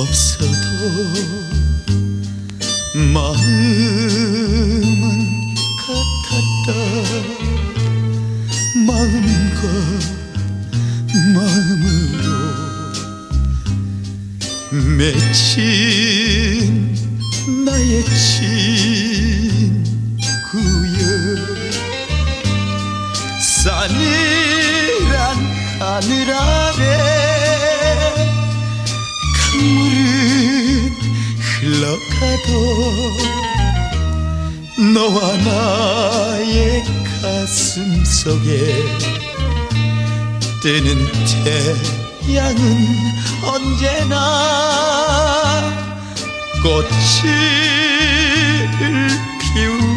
없어도 마음은 같았다. 마음과 마음으로 맺힌 나의 친구여 산이란 하늘아 흘러가도 너와 나의 가슴 속에 뜨는 태양은 언제나 꽃을 피우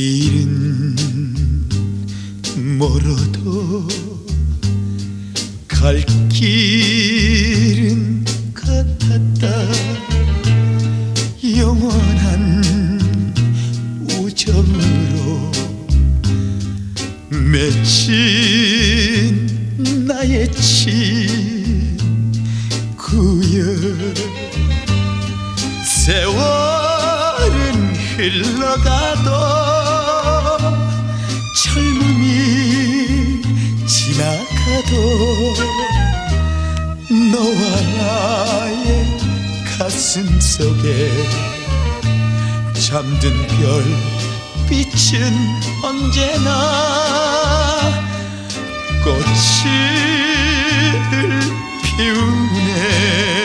길은 멀어도 갈 길은 같았다. 영원한 우정으로 맺힌 나의 친구여 세월은 흘러가도 지나가도 너와 나의 가슴 속에 잠든 별빛은 언제나 꽃을 피우네